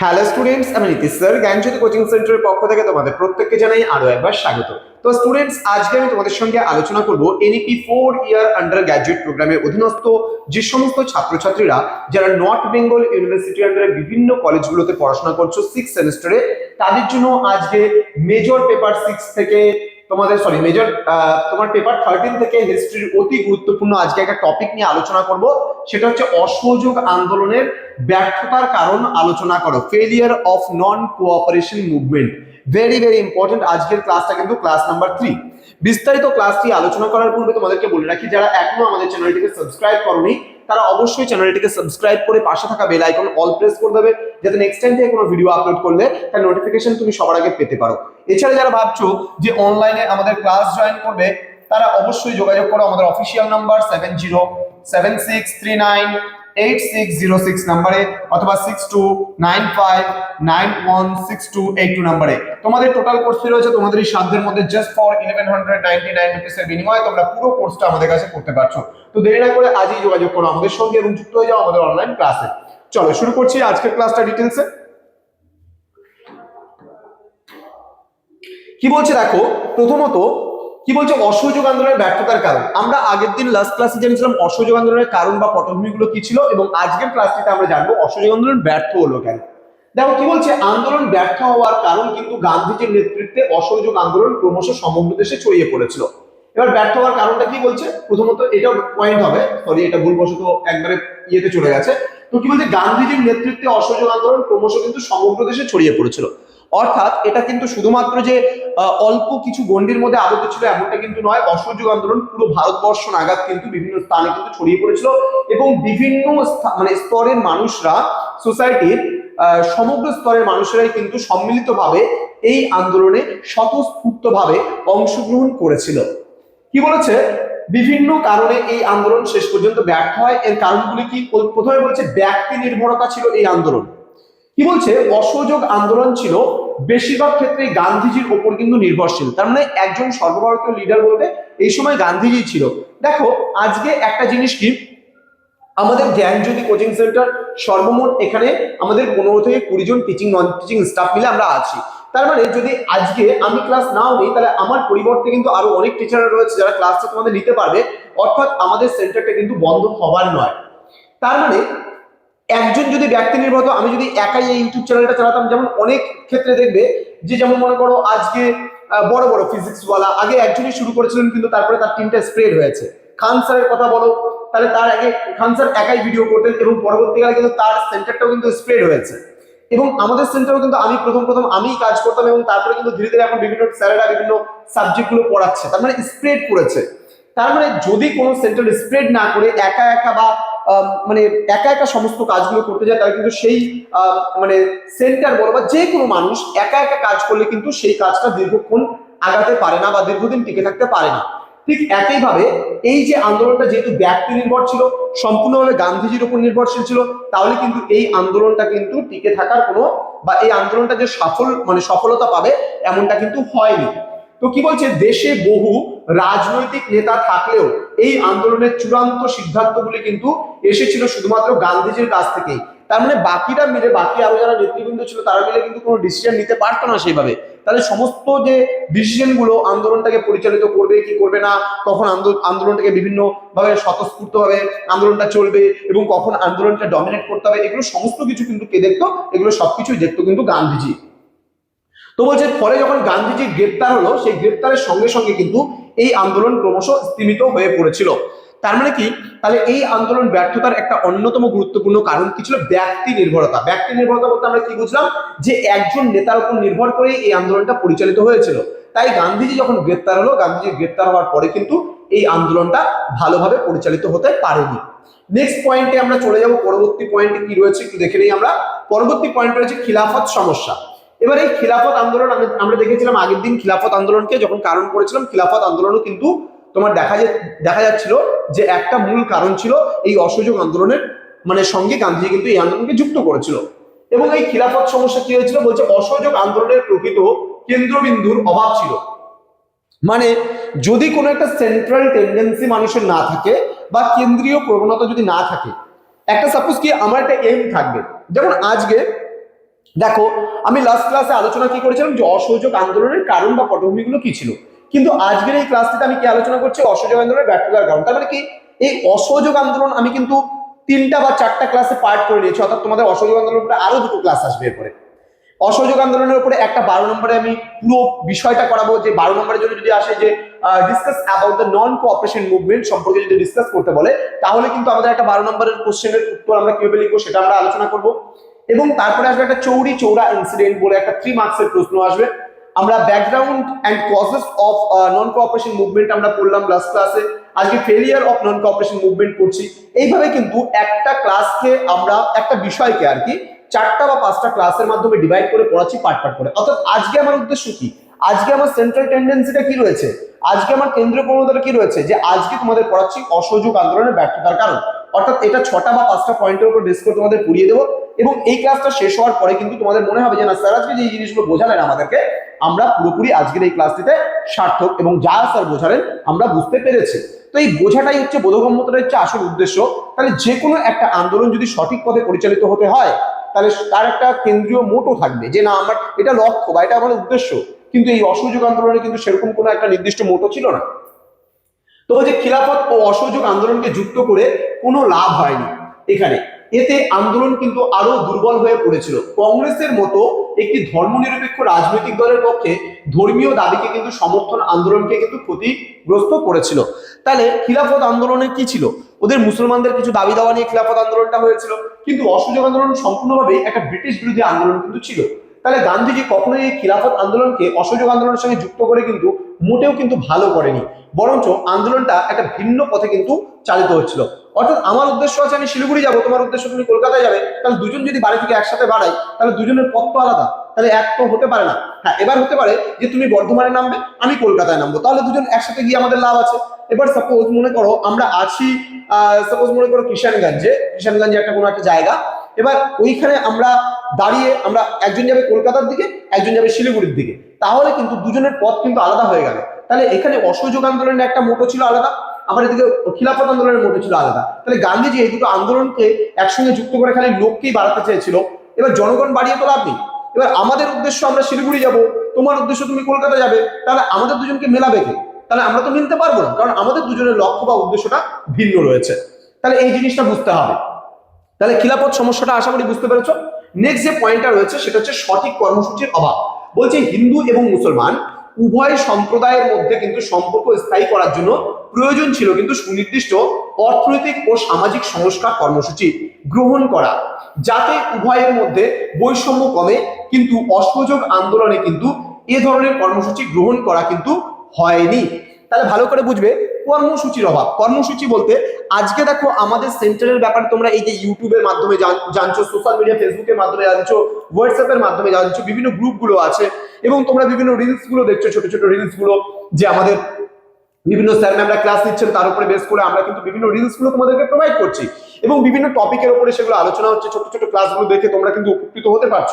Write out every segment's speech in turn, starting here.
Hello students আমি Nitish sir জ্ঞানজ্যোতি coaching সেন্টারের পক্ষ থেকে তোমাদের প্রত্যেককে জানাই আরও একবার স্বাগত। তো স্টুডেন্টস আজকে আমি তোমাদের সঙ্গে আলোচনা করব N E P four year undergraduate প্রোগ্রামের অধীনস্থ যে সমস্ত ছাত্রছাত্রীরা যারা নর্থ বেঙ্গল ইউনিভার্সিটি আন্ডারে বিভিন্ন কলেজগুলোতে পড়াশোনা করছ সিক্স সেমিস্টারে তাদের জন্য আজকে মেজর পেপার সিক্স থেকে তোমাদের সরি মেজর তোমার পেপার থার্টিন থেকে হিস্ট্রির অতি গুরুত্বপূর্ণ। আজকে একটা টপিক নিয়ে আলোচনা করব। সেটা হচ্ছে অসহযোগ আন্দোলনের ব্যর্থতার কারণ আলোচনা করো। Failure of non cooperation movement very very important আজকের ক্লাসটা কিন্তু ক্লাস নাম্বার থ্রি বিস্তারিত ক্লাসটি আলোচনা করার পূর্বে তোমাদেরকে বলে রাখি, যারা এখনও আমাদের চ্যানেলটিকে সাবস্ক্রাইব করনি তারা অবশ্যই চ্যানেলটিকে সাবস্ক্রাইব করে পাশে থাকা বেল আইকন অল প্রেস করে দেবে, যাতে নেক্সট টাইম থেকে কোনো ভিডিও আপলোড করলে তার নোটিফিকেশন তুমি সবার আগে পেতে পারো। এছাড়া যারা ভাবছ যে অনলাইনে আমাদের ক্লাস জয়েন করবে, তারা অবশ্যই যোগাযোগ করো আমাদের official number seven zero seven six three nine eight six zero six নাম্বারে অথবা six two nine five nine one six two eight two নাম্বারে তোমাদের টোটাল কোর্স ফি রয়েছে তোমাদের এই সাধ্যের মধ্যে just for eleven hundred ninety nine রুপিসের বিনিময়ে তোমরা পুরো কোর্সটা আমাদের কাছে করতে পারছ। তো দেরি না করে আজই যোগাযোগ করো আমাদের সঙ্গে এবং যুক্ত হয়ে যাও আমাদের অনলাইন ক্লাসে চলো, শুরু করছি আজকের ক্লাসটা ডিটেলসে কি বলছে দেখো, প্রথমত কি বলছে অসহযোগ আন্দোলনের ব্যর্থতার কারণ? আমরা আগের দিন লাস্ট ক্লাসে জেনেছিলাম অসহযোগ আন্দোলনের কারণ বা পটভূমিগুলো কি ছিল এবং আজকের ক্লাসটিতে আমরা জানব অসহযোগ আন্দোলন ব্যর্থ হলো কেন। দেখো, কি বলছে? আন্দোলন ব্যর্থ হওয়ার কারণ কিন্তু গান্ধীজির নেতৃত্বে অসহযোগ আন্দোলন ক্রমশ সমগ্র দেশে ছড়িয়ে পড়েছিল। এবার ব্যর্থ হওয়ার কারণটা কি বলছে? প্রথমত এটা পয়েন্ট হবে। সরি এটা ভুলবশত একবারে ইয়েতে চলে গেছে। তো কি বলছে? গান্ধীজির নেতৃত্বে অসহযোগ আন্দোলন ক্রমশ কিন্তু সমগ্র দেশে ছড়িয়ে পড়েছিল। অর্থাৎ এটা কিন্তু শুধুমাত্র যে অল্প কিছু গণ্ডির মধ্যে আবদ্ধ ছিল এমনটা কিন্তু নয়, অসহযোগ আন্দোলন পুরো ভারতবর্ষ নাগাদ কিন্তু বিভিন্ন স্থানে কিন্তু ছড়িয়ে পড়েছিল এবং বিভিন্ন মানে স্তরের মানুষরা সোসাইটির সমগ্র স্তরের মানুষেরাই কিন্তু সম্মিলিতভাবে এই আন্দোলনে স্বতঃস্ফূর্তভাবে অংশগ্রহণ করেছিল। কি বলেছে? বিভিন্ন কারণে এই আন্দোলন শেষ পর্যন্ত ব্যর্থ হয়। এর কারণগুলি কি? প্রথমে বলছে, ব্যক্তি নির্ভরতা ছিল এই আন্দোলন। কি বলছে? অসহযোগ আন্দোলন ছিল। বেশিরভাগ ক্ষেত্রে গান্ধীজির ওপর কিন্তু নির্ভরশীল। তার মানে একজন সর্বভারতীয় লিডার বলতে এই সময় গান্ধীজি ছিল। দেখো, আজকে একটা জিনিস কি? আমাদের জ্ঞানজ্যোতি কোচিং সেন্টার সর্বমোট এখানে আমাদের পনেরো থেকে কুড়ি জন টিচিং নন টিচিং স্টাফ মিলে আমরা আছি। তার মানে যদি আজকে আমি ক্লাস নাও নিই, তাহলে আমার পরিবর্তে কিন্তু আরও অনেক টিচাররা রয়েছে যারা ক্লাসটা তোমাদের নিতে পারবে। অর্থাৎ আমাদের সেন্টারটা কিন্তু বন্ধ হবার নয়। তার মানে একজন যদি ব্যক্তি নির্ভর আমি যদি একাই এই ইউটিউব চ্যানেলটা চালাতাম, যেমন অনেক ক্ষেত্রে দেখবে যে যেমন মনে করো আজকে বড় বড় ফিজিক্স ওয়ালা, আগে একজনই শুরু করেছিলেন, কিন্তু তারপরে তার টিমটা স্প্রেড হয়েছে। খান স্যারের কথা বলো, তাহলে তার আগে খান স্যার একাই ভিডিও করতেন এবং পরবর্তীকালে কিন্তু তার সেন্টারটাও কিন্তু স্প্রেড হয়েছে। এবং আমাদের সেন্টারও কিন্তু আমি প্রথম প্রথম আমিই কাজ করতাম এবং তারপরে কিন্তু ধীরে ধীরে এখন বিভিন্ন স্যারেরা বিভিন্ন সাবজেক্টগুলো পড়াচ্ছে। তার মানে স্প্রেড করেছে। তার মানে যদি কোনো সেন্টার স্প্রেড না করে একা একা বা আম, মানে একা একা সমস্ত কাজগুলো করতে যায় তাহলে কিন্তু সেই আম, মানে সেন্টার বলো বা যে কোনো মানুষ একা একা কাজ করলে কিন্তু সেই কাজটা দীর্ঘক্ষণ আগাতে পারে না বা দীর্ঘদিন টিকে থাকতে পারে না। ঠিক একইভাবে এই যে আন্দোলনটা যেহেতু ব্যক্তি নির্ভর ছিল, সম্পূর্ণভাবে গান্ধীজির উপর নির্ভরশীল ছিল, তাহলে কিন্তু এই আন্দোলনটা কিন্তু টিকে থাকার কোনো বা এই আন্দোলনটা যে সফল মানে সফলতা পাবে এমনটা কিন্তু হয়নি। তো কি বলছে? দেশে বহু রাজনৈতিক নেতা থাকলেও এই আন্দোলনের চূড়ান্ত সিদ্ধান্তগুলি কিন্তু এসেছিল শুধুমাত্র গান্ধীজির কাছ থেকেই। তার মানে বাকিরা মিলে, বাকি আরও যারা নেতৃবৃন্দ ছিল, তারা মিলে কিন্তু কোনো ডিসিশন নিতে পারতো না সেইভাবে। তাহলে সমস্ত যে ডিসিশনগুলো আন্দোলনটাকে পরিচালিত করবে, কি করবে না, কখন আন্দোলন আন্দোলনটাকে বিভিন্ন ভাবে স্বতঃস্ফূর্ত ভাবে আন্দোলনটা চলবে এবং কখন আন্দোলনটা ডমিনেট করতে হবে, এগুলো সমস্ত কিছু কিন্তু কে দেখতো? এগুলো সবকিছুই দেখতো কিন্তু গান্ধীজি। তো বলছে ফলে যখন গান্ধীজি গ্রেপ্তার হলো, সেই গ্রেপ্তারের সঙ্গে সঙ্গে কিন্তু এই আন্দোলন ক্রমশ স্তীমিত হয়ে পড়েছিল। তার মানে কি? তাহলে এই আন্দোলন ব্যর্থতার একটা অন্যতম গুরুত্বপূর্ণ কারণ কি ছিল? ব্যক্তি নির্ভরতা। ব্যক্তি নির্ভরতা বলতে আমরা কি বুঝলাম? যে একজন নেতার উপর নির্ভর করে এই আন্দোলনটা পরিচালিত হয়েছিল। তাই গান্ধীজি যখন গ্রেপ্তার হলো গান্ধীজি গ্রেপ্তার হওয়ার পরে কিন্তু এই আন্দোলনটা ভালোভাবে পরিচালিত হতে পারেনি। নেক্সট পয়েন্টে আমরা চলে যাব। পরবর্তী পয়েন্টে কি রয়েছে একটু দেখে নিই আমরা। পরবর্তী পয়েন্ট রয়েছে খিলাফত সমস্যা। এবার এই খিলাফত আন্দোলন আমরা দেখেছিলাম আগের দিন খিলাফত আন্দোলনকে যখন কারণ করেছিলাম, খিলাফত আন্দোলনও কিন্তু তোমার দেখা দেখা যাচ্ছিল যে একটা মূল কারণ ছিল এই অসহযোগ আন্দোলনের মানে সঙ্গে গান্ধীজি কিন্তু এই আন্দোলনকে যুক্ত করেছিল। এবং এই খিলাফত সমস্যা কি হয়েছিল? বলছে অসহযোগ আন্দোলনের প্রকৃত কেন্দ্রবিন্দুর অভাব ছিল। মানে যদি কোনো একটা সেন্ট্রাল টেন্ডেন্সি মানুষের না থাকে বা কেন্দ্রীয় প্রবণতা যদি না থাকে, একটা সাপোজ কি আমার একটা এম থাকবে। যেমন আজকে, দেখো, আমি লাস্ট ক্লাসে আলোচনা কি করেছিলাম যে অসহযোগ আন্দোলনের কারণ বা পটভূমিগুলো কি ছিল? কিন্তু আজকের এই ক্লাসটিতে আমি কি আলোচনা করছি? অসহযোগ আন্দোলনের ব্যর্থতার কারণ। তার মানে কি? এই অসহযোগ আন্দোলন আমি কিন্তু তিনটা বা চারটা ক্লাসে পার্ট করে নিয়েছি, অর্থাৎ তোমাদের অসহযোগ আন্দোলনের উপরে আরও দুটো ক্লাস আসবে এরপরে। অসহযোগ আন্দোলনের উপরে একটা বারো নম্বরে আমি পুরো বিষয়টা করাবো, যে বারো নম্বরের জন্য যদি আসে যে discuss about the non cooperation movement সম্পর্কে যদি ডিসকাস করতে বলে, তাহলে কিন্তু আমাদের একটা বারো নম্বরের কোশ্চেনের উত্তর আমরা কীভাবে লিখব সেটা আমরা আলোচনা করব। এবং তারপরে আসবে একটা চৌরি চৌরা ইনসিডেন্ট বলে একটা থ্রি মার্কসের প্রশ্ন আসবে। আমরা background and causes of non cooperation movement আমরা পড়লাম লাস্ট ক্লাসে আজকে failure of non cooperation movement পড়ছি। এইভাবে কিন্তু একটা ক্লাসকে আমরা, একটা বিষয়কে আর কি, চারটা বা পাঁচটা ক্লাসের মাধ্যমে ডিভাইড করে পড়াচ্ছি পার্ট পার্ট করে। অর্থাৎ আজকে আমার উদ্দেশ্য কি? আজকে আমার সেন্ট্রাল টেন্ডেন্সিটা কি রয়েছে? আজকে আমার কেন্দ্রীয় প্রবণতাটা কি রয়েছে? যে আজকে তোমাদের পড়াচ্ছি অসহযোগ আন্দোলনের ব্যর্থতার কারণ। অর্থাৎ এটা ছটা বা পাঁচটা পয়েন্টের উপর বেস করে তোমাদের পড়িয়ে দেবো এবং এই ক্লাসটা শেষ হওয়ার পরে কিন্তু তোমাদের মনে হবে যে, না স্যার আজকে যে জিনিসগুলো বোঝালেন আমাদেরকে, আমরা পুরোপুরি আজকের এই ক্লাসটিতে সার্থক এবং যা স্যার বোঝালেন, আমরা বুঝতে পেরেছি। তো এই বোঝাটাই হচ্ছে বোধগম্যতার হচ্ছে আসল উদ্দেশ্য। তাহলে যে কোনো একটা আন্দোলন যদি সঠিক পথে পরিচালিত হতে হয়, তাহলে তার একটা কেন্দ্রীয় মোটো থাকবে যে, না, আমার, এটা লক্ষ্য বা এটা আমার উদ্দেশ্য। কিন্তু এই অসহযোগ আন্দোলনে কিন্তু সেরকম কোনো একটা নির্দিষ্ট মোটো ছিল না। তো বলছে খিলাফত ও অসহযোগ আন্দোলনকে যুক্ত করে কোনো লাভ হয়নি এখানে। এতে আন্দোলন কিন্তু আরও দুর্বল হয়ে পড়েছিল। কংগ্রেসের মতো একটি ধর্মনিরপেক্ষ রাজনৈতিক দলের পক্ষে ধর্মীয় দাবিকে কিন্তু সমর্থন আন্দোলনকে কিন্তু ক্ষতিগ্রস্ত করেছিল। তাহলে খিলাফত আন্দোলনে কি ছিল? ওদের মুসলমানদের কিছু দাবি দাওয়া নিয়ে খিলাফত আন্দোলনটা হয়েছিল। কিন্তু অসহযোগ আন্দোলন সম্পূর্ণভাবে একটা ব্রিটিশ বিরোধী আন্দোলন কিন্তু ছিল। তাহলে গান্ধীজি কখনোই এই খিলাফত আন্দোলনকে অসহযোগ আন্দোলনের সঙ্গে যুক্ত করে কিন্তু মোটেও কিন্তু ভালো করেনি। বরঞ্চ আন্দোলনটা একটা ভিন্ন পথে কিন্তু চালিত হচ্ছিল। অর্থাৎ আমার উদ্দেশ্য আছে আমি শিলিগুড়ি যাব, তোমার উদ্দেশ্য তুমি কলকাতায় যাবে, তাহলে দুজন যদি বাড়ি থেকে একসাথে বাড়াই তাহলে দুজনের পথ তো আলাদা। তাহলে এক তো হতে পারে না। হ্যাঁ এবার হতে পারে যে তুমি বর্ধমানে নামবে, আমি কলকাতায় নামবো। তাহলে দুজন একসাথে গিয়ে আমাদের লাভ আছে। এবার সাপোজ মনে করো আমরা আছি সাপোজ মনে করো কিষানগঞ্জে কিষানগঞ্জে একটা কোনো একটা জায়গা এবার ওইখানে আমরা দাঁড়িয়ে আমরা একজন যাবে কলকাতার দিকে, একজন যাবে শিলিগুড়ির দিকে। তাহলে কিন্তু দুজনের পথ কিন্তু আলাদা হয়ে গেল। তাহলে এখানে অসহযোগ আন্দোলনের একটা মোটো ছিল আলাদা, আবার এদিকে খিলাফত আন্দোলনের মোটো ছিল আলাদা। তাহলে গান্ধীজি এই দুটো আন্দোলনকে একসঙ্গে যুক্ত করে খালি লোককেই বাড়াতে চেয়েছিল। এবার জনগণ বাড়িয়ে তো লাভ নেই। এবার আমাদের উদ্দেশ্য আমরা শিলিগুড়ি যাব, তোমার উদ্দেশ্য তুমি কলকাতা যাবে, তাহলে আমাদের দুজনকে মেলাবে কে? তাহলে আমরা তো মিলতে পারব না, কারণ আমাদের দুজনের লক্ষ্য বা উদ্দেশ্যটা ভিন্ন রয়েছে। তাহলে এই জিনিসটা বুঝতে হবে। তাহলে খিলাফত সমস্যাটা আশা করি বুঝতে পেরেছ? নেক্সট যে পয়েন্টটা রয়েছে, সেটা হচ্ছে সঠিক কর্মসূচির অভাব। বলছে হিন্দু এবং মুসলমান, উভয় সম্প্রদায়ের মধ্যে কিন্তু সম্পর্ক স্থায়ী করার জন্য প্রয়োজন ছিল কিন্তু সুনির্দিষ্ট অর্থনৈতিক ও সামাজিক সংস্কার কর্মসূচি গ্রহণ করা। যাতে উভয়ের মধ্যে বৈষম্য কমে, কিন্তু অসহযোগ আন্দোলনে কিন্তু এ ধরনের কর্মসূচি গ্রহণ করা কিন্তু হয়নি। তাহলে ভালো করে বুঝবে কর্মসূচির অভাব। কর্মসূচি বলতে, আজকে দেখো আমাদের সেন্টারের ব্যাপারে তোমরা এই যে ইউটিউবের মাধ্যমে জানছো সোশ্যাল মিডিয়া ফেসবুকের মাধ্যমে জানছো হোয়াটসঅ্যাপের মাধ্যমে জানছো, বিভিন্ন গ্রুপগুলো আছে এবং তোমরা বিভিন্ন রিলসগুলো দেখছ, ছোট ছোট রিলসগুলো যে আমাদের বিভিন্ন স্যার ম্যামরা ক্লাস নিচ্ছেন, তার উপরে বেস করে আমরা কিন্তু বিভিন্ন রিলসগুলো তোমাদেরকে প্রোভাইড করছি। এবং বিভিন্ন টপিকের উপরে সেগুলো আলোচনা হচ্ছে, ছোট ছোট ক্লাসগুলো দেখে তোমরা কিন্তু উপকৃত হতে পারছ।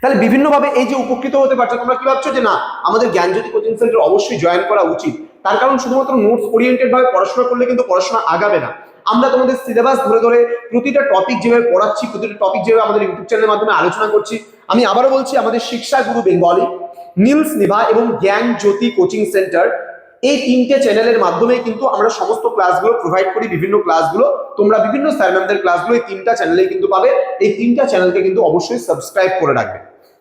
তাহলে বিভিন্নভাবে এই যে উপকৃত হতে পারছ তোমরা কি ভাবছ যে না, আমাদের জ্ঞানজ্যোতি কোচিং সেন্টার অবশ্যই জয়েন করা উচিত। তার কারণ শুধুমাত্র নোটস ওরিয়েন্টেড ভাবে পড়াশোনা করলে কিন্তু পড়াশোনা আগাবে না। আমরা তোমাদের সিলেবাস ধরে ধরে প্রতিটা টপিক যেভাবে পড়াচ্ছি, প্রতিটা টপিক যেভাবে আমাদের ইউটিউব চ্যানেলের মাধ্যমে আলোচনা করছি, আমি আবারও বলছি, আমাদের শিক্ষা গুরু বেঙ্গলি, নীলস নিভা এবং জ্ঞান জ্যোতি কোচিং সেন্টার, এই তিনটে চ্যানেলের মাধ্যমে কিন্তু আমরা সমস্ত ক্লাসগুলো প্রোভাইড করি, বিভিন্ন ক্লাসগুলো তোমরা বিভিন্ন স্যার ম্যামদের ক্লাসগুলো এই তিনটা চ্যানেলে কিন্তু পাবে। এই তিনটা চ্যানেলকে কিন্তু অবশ্যই সাবস্ক্রাইব করে রাখবে।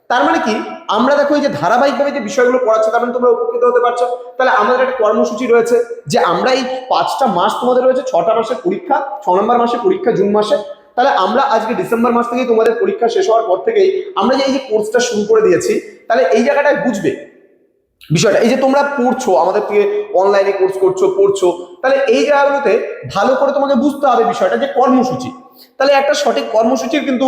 তার মানে কি? আমরা দেখো এই যে ধারাবাহিকভাবে যে বিষয়গুলো পড়াচ্ছে, তার মানে তোমরা উপকৃত হতে পারছ। তাহলে আমাদের একটা কর্মসূচি রয়েছে যে আমরা এই পাঁচটা মাস তোমাদের রয়েছে, ছটা মাসের পরীক্ষা, ছ নম্বর মাসে পরীক্ষা, জুন মাসে। তাহলে আমরা আজকে ডিসেম্বর মাস থেকেই তোমাদের পরীক্ষা শেষ হওয়ার পর থেকেই আমরা যে এই যে কোর্সটা শুরু করে দিয়েছি, তাহলে এই জায়গাটায় বুঝবে বিষয়টা। এই যে তোমরা পড়ছো, আমাদের থেকে অনলাইনে কোর্স করছ, পড়ছো, তাহলে এই জায়গাগুলোতে ভালো করে তোমাকে বুঝতে হবে বিষয়টা যে কর্মসূচি। তাহলে একটা সঠিক কর্মসূচির কিন্তু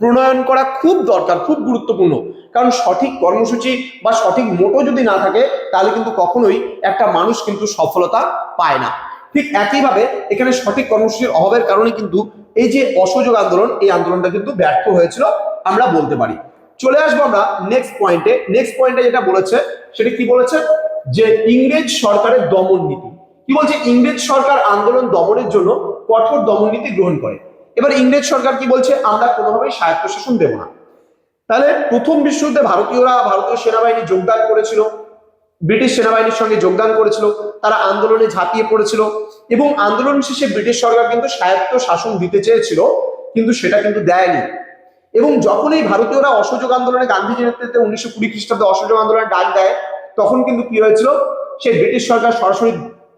প্রণয়ন করা খুব দরকার, খুব গুরুত্বপূর্ণ। কারণ সঠিক কর্মসূচি বা সঠিক মোটো যদি না থাকে, তাহলে কিন্তু কখনোই একটা মানুষ কিন্তু সফলতা পায় না। ঠিক একইভাবে এখানে সঠিক কর্মসূচির অভাবের কারণে কিন্তু এই যে অসহযোগ আন্দোলন, এই আন্দোলনটা কিন্তু ব্যর্থ হয়েছিল, আমরা বলতে পারি। চলে আসব আমরা নেক্সট পয়েন্টে নেক্সট পয়েন্টে যেটা বলেছে, সেটা কি বলেছে? যে ইংরেজ সরকারের দমন নীতি। কি বলছে? ইংরেজ সরকার আন্দোলন দমনের জন্য কঠোর দমন নীতি গ্রহণ করে। এবার ইংরেজ সরকার কি বলছে? আমরা কোনোভাবেই স্বায়ত্তশাসন দেব না। তাহলে প্রথম বিশ্বযুদ্ধে ভারতীয়রা, ভারতীয় সেনাবাহিনী যোগদান করেছিল। ব্রিটিশ সেনাবাহিনীর সঙ্গে যোগদান করেছিল। তারা আন্দোলনে ঝাঁপিয়ে পড়েছিল। এবং আন্দোলন শেষে ব্রিটিশ সরকার কিন্তু স্বায়ত্ত শাসন দিতে চেয়েছিল, কিন্তু সেটা কিন্তু দেয়নি। এবং যখন এই ভারতীয়রা অসহযোগ আন্দোলনে গান্ধীজির নেতৃত্বে উনিশশো কুড়ি খ্রিস্টাব্দে অসহযোগ আন্দোলনে ডাক দেয়, তখন কিন্তু কি হয়েছিল? সেই ব্রিটিশ সরকার সরাসরি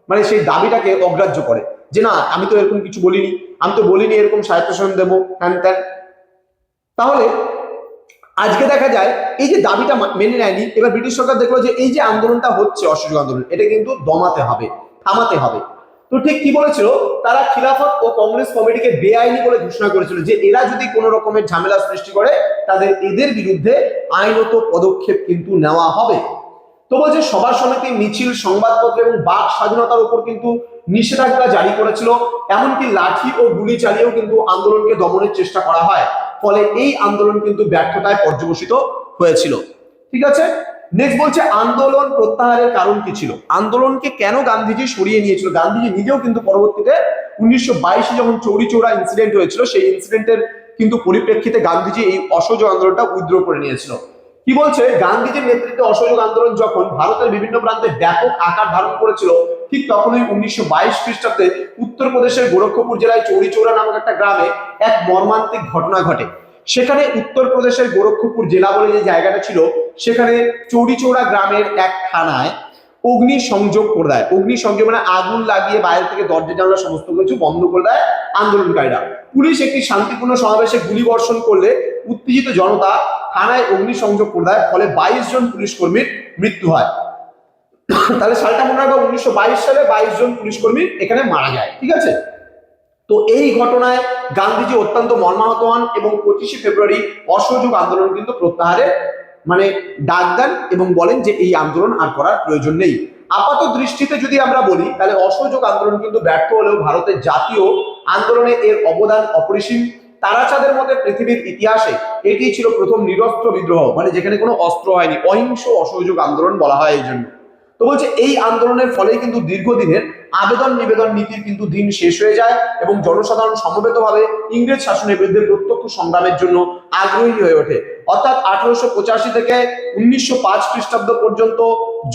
মানে সেই দাবিটাকে অগ্রাহ্য করে। যে না, আমি তো এরকম কিছু বলিনি, আমি তো বলিনি এরকম স্বায়ত্তশাসন দেবো, হ্যান ত্যান। তাহলে, আজকে দেখা যায়, এই যে দাবিটা মেনে নেয়নি, এবার ব্রিটিশ সরকার দেখল যে এই যে আন্দোলনটা হচ্ছে অসহযোগ আন্দোলন, এটা কিন্তু দমাতে হবে, থামাতে হবে। তো ঠিক কি বলেছিল? তারা খিলাফত ও কংগ্রেস কমিটিকে বেআইনি বলে ঘোষণা করেছিল যে এরা যদি কোনো রকমের ঝামেলা সৃষ্টি করে, তাদের এদের বিরুদ্ধে আইনত পদক্ষেপ কিন্তু নেওয়া হবে। তো বলছে সভা সমিতি মিছিল, সংবাদপত্র এবং বাক স্বাধীনতার উপর কিন্তু নিষেধাজ্ঞা জারি করেছিল, এমনকি লাঠি ও গুলি চালিয়েও কিন্তু আন্দোলনকে দমনের চেষ্টা করা হয়। ফলে এই আন্দোলন কিন্তু ব্যর্থতায় পর্যবসিত হয়েছিল। ঠিক আছে? নেক্সট বলছে, আন্দোলন প্রত্যাহারের কারণ কি ছিল? আন্দোলনকে কেন গান্ধীজি সরিয়ে নিয়েছিল? গান্ধীজি নিজেও কিন্তু পরবর্তীতে উনিশশো বাইশে যখন চৌরি চৌরা ইনসিডেন্ট হয়েছিল, সেই ইনসিডেন্টের কিন্তু পরিপ্রেক্ষিতে গান্ধীজি এই অসহযোগ আন্দোলনটা উইথড্র করে নিয়েছিল। কি বলছে? গান্ধীজির নেতৃত্বে অসহযোগ আন্দোলন যখন ভারতের বিভিন্ন প্রান্তে ব্যাপক আকার ধারণ করেছিল, ঠিক তখনই উনিশশো বাইশ খ্রিস্টাব্দে উত্তরপ্রদেশের গোরক্ষপুর জেলায় চৌরিচৌরা নামক একটা গ্রামে এক মর্মান্তিক ঘটনা ঘটে। সেখানে উত্তরপ্রদেশের গোরক্ষপুর জেলা বলে যে জায়গাটা ছিল, সেখানে চৌরিচৌরা গ্রামের এক থানায় অগ্নি সংযোগ করে দেয়। অগ্নি সংযোগ মানে আগুন লাগিয়ে বাইরে থেকে দরজা, জানলা, সমস্ত কিছু বন্ধ করে দেয় আন্দোলনকারীরা। পুলিশ একটি শান্তিপূর্ণ সমাবেশে গুলি বর্ষণ করলে উত্তেজিত জনতা থানায় অগ্নি সংযোগ করে দেয়, ফলে বাইশ জন পুলিশ কর্মীর মৃত্যু হয়। তাহলে সালটা মনে রাখব উনিশশো সালে বাইশ জন পুলিশ কর্মী এখানে মারা যায়, ঠিক আছে? তো এই ঘটনায় গান্ধীজি অত্যন্ত মর্মাহত হন এবং পঁচিশে ফেব্রুয়ারি অসহযোগ আন্দোলন কিন্তু প্রত্যাহারের মানে ডাক দেন এবং বলেন যে এই আন্দোলন আর করার প্রয়োজন নেই। আপাত দৃষ্টিতে যদি আমরা বলি, তাহলে অসহযোগ আন্দোলন কিন্তু ব্যর্থ হলেও ভারতের জাতীয় আন্দোলনে এর অবদান অপরিসীম। তারাচাঁদের মধ্যে পৃথিবীর ইতিহাসে এটি ছিল প্রথম নিরস্ত্র বিদ্রোহ মানে যেখানে কোনো অস্ত্র হয়নি। অহিংস অসহযোগ আন্দোলন বলা হয় এই জন্য। তো বলছে, এই আন্দোলনের ফলেই কিন্তু দীর্ঘদিনের আবেদন নিবেদন নীতির কিন্তু দিন শেষ হয়ে যায় এবং জনসাধারণ সমবেতভাবে ইংরেজ শাসনের বিরুদ্ধে প্রত্যক্ষ সংগ্রামের জন্য আগ্রহী হয়ে ওঠে। অর্থাৎ আঠারোশো পঁচাশি থেকে উনিশশো পাঁচ খ্রিস্টাব্দ পর্যন্ত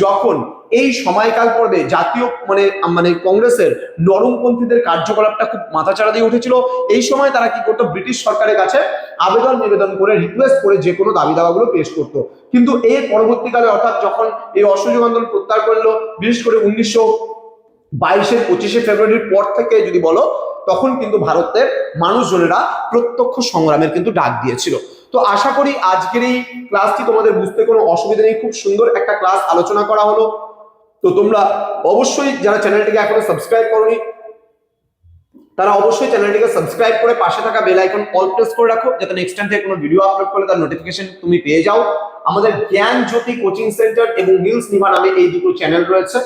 যখন এই সময়কাল পর্বে জাতীয় মানে মানে কংগ্রেসের নরমপন্থীদের কার্যকলাপটা খুব মাথাচাড়া দিয়ে উঠেছিল। এই সময় তারা কি করতো? ব্রিটিশ সরকারের কাছে আবেদন নিবেদন করে রিকোয়েস্ট করে যে কোনো দাবি দাওয়াগুলো পেশ করতো। কিন্তু এর পরবর্তীকালে অর্থাৎ যখন এই অসহযোগ আন্দোলন প্রত্যাহার করল, বিশেষ করে উনিশশো বাইশের পঁচিশে ফেব্রুয়ারির পর থেকে যদি বলো, তখন কিন্তু ভারতের মানুষজনেরা প্রত্যক্ষ সংগ্রামের কিন্তু ডাক দিয়েছিল। তো আশা করি আজকের এই ক্লাসটি তোমাদের বুঝতে কোনো অসুবিধা নেই। খুব সুন্দর একটা ক্লাস আলোচনা করা হলো। তো তোমরা অবশ্যই যারা চ্যানেলটিকে এখনও সাবস্ক্রাইব করনি, তারা অবশ্যই চ্যানেলটিকে সাবস্ক্রাইব করে পাশে থাকা বেল আইকন অল প্রেস করে রাখো, যাতে নেক্সট টাইম থেকে কোনো ভিডিও আপলোড করলে তার নোটিফিকেশন তুমি পেয়ে যাও। আমাদের জ্ঞান জ্যোতি কোচিং সেন্টার এবং নিউজ নিভা নামে এই দুটো চ্যানেল রয়েছে।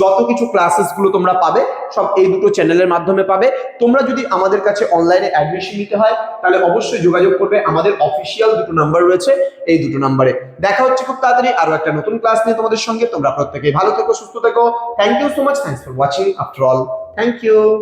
যত কিছু ক্লাসেসগুলো তোমরা পাবে, সব এই দুটো চ্যানেলের মাধ্যমে পাবে। তোমরা যদি আমাদের কাছে অনলাইনে অ্যাডমিশন নিতে হয়, তাহলে অবশ্যই যোগাযোগ করবে। আমাদের অফিসিয়াল দুটো নাম্বার রয়েছে, এই দুটো নাম্বারে দেখা হচ্ছে খুব তাড়াতাড়ি আরও একটা নতুন ক্লাস নিয়ে তোমাদের সঙ্গে। তোমরা প্রত্যেকেই ভালো থেকো, সুস্থ থেকো। Thank you so much thanks for watching after all thank you